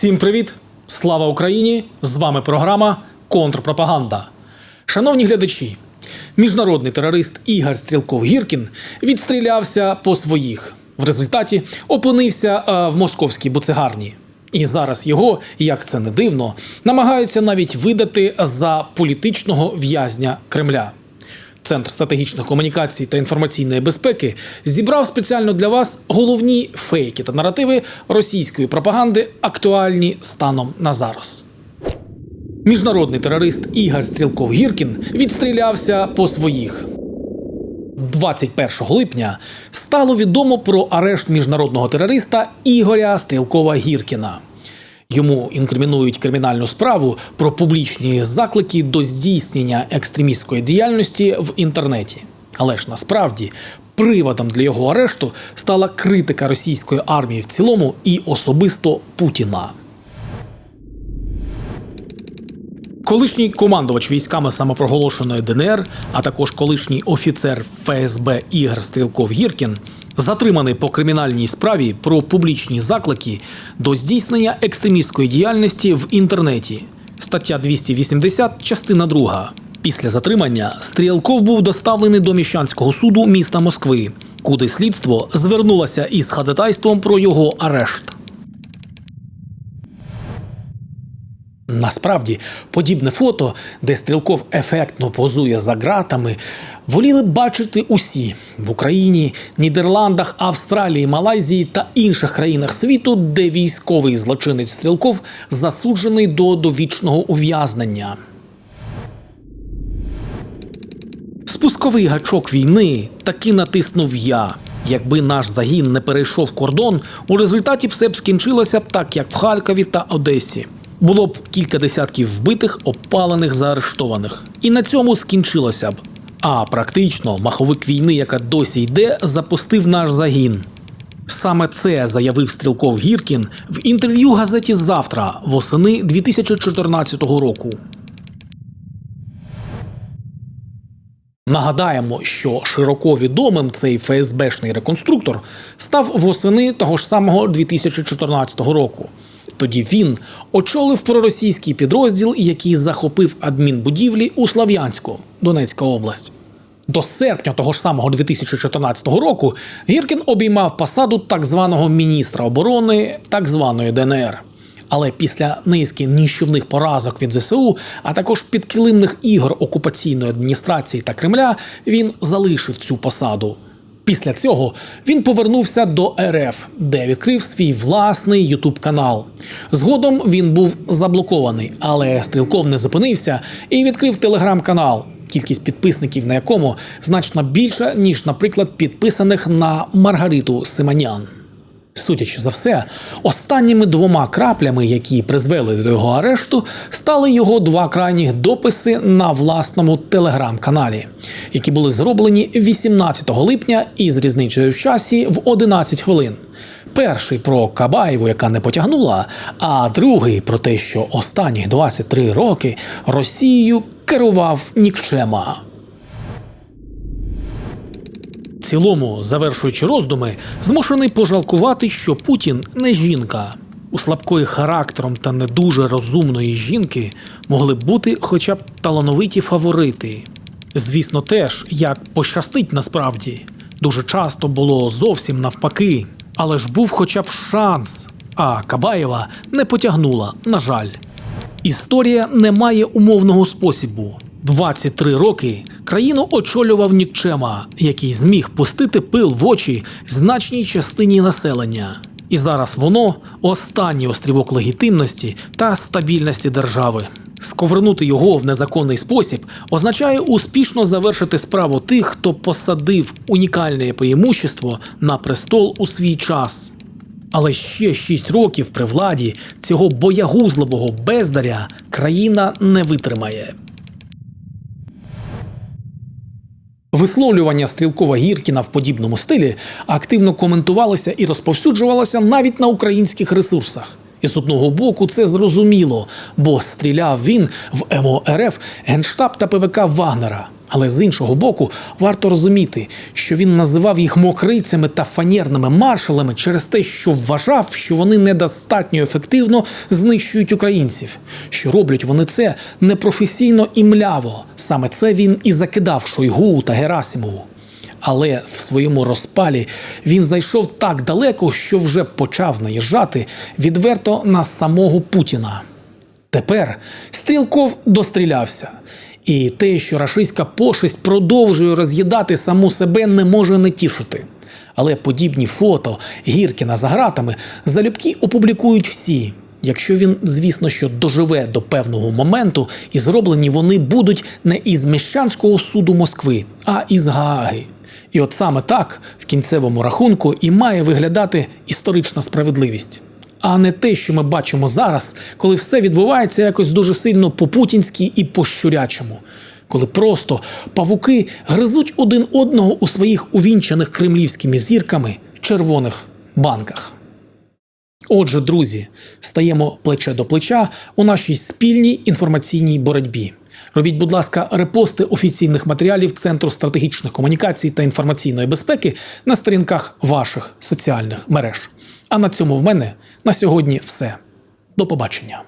Всім привіт! Слава Україні! З вами програма Контрпропаганда. Шановні глядачі, міжнародний терорист Ігор Стрілков Гіркін відстрілявся по своїх. В результаті опинився е, в московській буцегарні. І зараз його, як це не дивно, намагаються навіть видати за політичного в'язня Кремля. Центр стратегічних комунікацій та інформаційної безпеки зібрав спеціально для вас головні фейки та наративи російської пропаганди, актуальні станом на зараз. Міжнародний терорист Ігор Стрілков Гіркін відстрілявся по своїх. 21 липня стало відомо про арешт міжнародного терориста Ігоря Стрілкова Гіркіна. Йому інкримінують кримінальну справу про публічні заклики до здійснення екстремістської діяльності в інтернеті. Але ж насправді приводом для його арешту стала критика російської армії в цілому і особисто Путіна. Колишній командувач військами самопроголошеної ДНР, а також колишній офіцер ФСБ Ігор Стрілков Гіркін, затриманий по кримінальній справі про публічні заклики до здійснення екстремістської діяльності в інтернеті. Стаття 280, частина 2. Після затримання Стрілков був доставлений до міщанського суду міста Москви, куди слідство звернулося із ходатайством про його арешт. Насправді, подібне фото, де стрілков ефектно позує за ґратами, воліли б бачити усі в Україні, Нідерландах, Австралії, Малайзії та інших країнах світу, де військовий злочинець стрілков засуджений до довічного ув'язнення. Спусковий гачок війни таки натиснув я. Якби наш загін не перейшов кордон, у результаті все б скінчилося б так, як в Харкові та Одесі. Було б кілька десятків вбитих, опалених, заарештованих. І на цьому скінчилося б. А практично маховик війни, яка досі йде, запустив наш загін. Саме це заявив Стрілков Гіркін в інтерв'ю газеті Завтра восени 2014 року. Нагадаємо, що широко відомим цей ФСБшний реконструктор став восени того ж самого 2014 року. Тоді він очолив проросійський підрозділ, який захопив адмінбудівлі у Слав'янську, Донецька область. До серпня того ж самого 2014 року Гіркін обіймав посаду так званого міністра оборони так званої ДНР. Але після низки ніщівних поразок від ЗСУ, а також підкилимних ігор окупаційної адміністрації та Кремля, він залишив цю посаду. Після цього він повернувся до РФ, де відкрив свій власний Ютуб канал. Згодом він був заблокований, але Стрілков не зупинився і відкрив телеграм-канал, кількість підписників на якому значно більша, ніж, наприклад, підписаних на Маргариту Симанян. Судячи за все, останніми двома краплями, які призвели до його арешту, стали його два крайніх дописи на власному телеграм-каналі, які були зроблені 18 липня із різницею в часі в 11 хвилин. Перший про Кабаєву, яка не потягнула, а другий про те, що останні 23 роки Росією керував нікчема. Цілому, завершуючи роздуми, змушений пожалкувати, що Путін не жінка. У слабкої характером та не дуже розумної жінки могли б бути хоча б талановиті фаворити. Звісно, теж як пощастить насправді. Дуже часто було зовсім навпаки, але ж був хоча б шанс. А Кабаєва не потягнула, на жаль. Історія не має умовного спосібу. 23 роки країну очолював нікчема, який зміг пустити пил в очі значній частині населення. І зараз воно останній острівок легітимності та стабільності держави. Сковернути його в незаконний спосіб означає успішно завершити справу тих, хто посадив унікальне преимущество на престол у свій час. Але ще 6 років при владі цього боягузливого бездаря країна не витримає. Висловлювання Стрілкова Гіркіна в подібному стилі активно коментувалося і розповсюджувалося навіть на українських ресурсах. І з одного боку це зрозуміло, бо стріляв він в МОРФ, Генштаб та ПВК Вагнера. Але з іншого боку, варто розуміти, що він називав їх мокрицями та фанерними маршалами через те, що вважав, що вони недостатньо ефективно знищують українців, що роблять вони це непрофесійно і мляво. Саме це він і закидав Шойгу та Герасимову. Але в своєму розпалі він зайшов так далеко, що вже почав наїжджати відверто на самого Путіна. Тепер Стрілков дострілявся. І те, що рашистська пошесть продовжує роз'їдати саму себе, не може не тішити. Але подібні фото Гіркіна за гратами залюбки опублікують всі. Якщо він, звісно, що доживе до певного моменту, і зроблені вони будуть не із міщанського суду Москви, а із Гааги. І от саме так в кінцевому рахунку і має виглядати історична справедливість а не те, що ми бачимо зараз, коли все відбувається якось дуже сильно по-путінськи і по-щурячому. Коли просто павуки гризуть один одного у своїх увінчаних кремлівськими зірками червоних банках. Отже, друзі, стаємо плече до плеча у нашій спільній інформаційній боротьбі. Робіть, будь ласка, репости офіційних матеріалів Центру стратегічних комунікацій та інформаційної безпеки на сторінках ваших соціальних мереж. А на цьому в мене на сьогодні все. До побачення.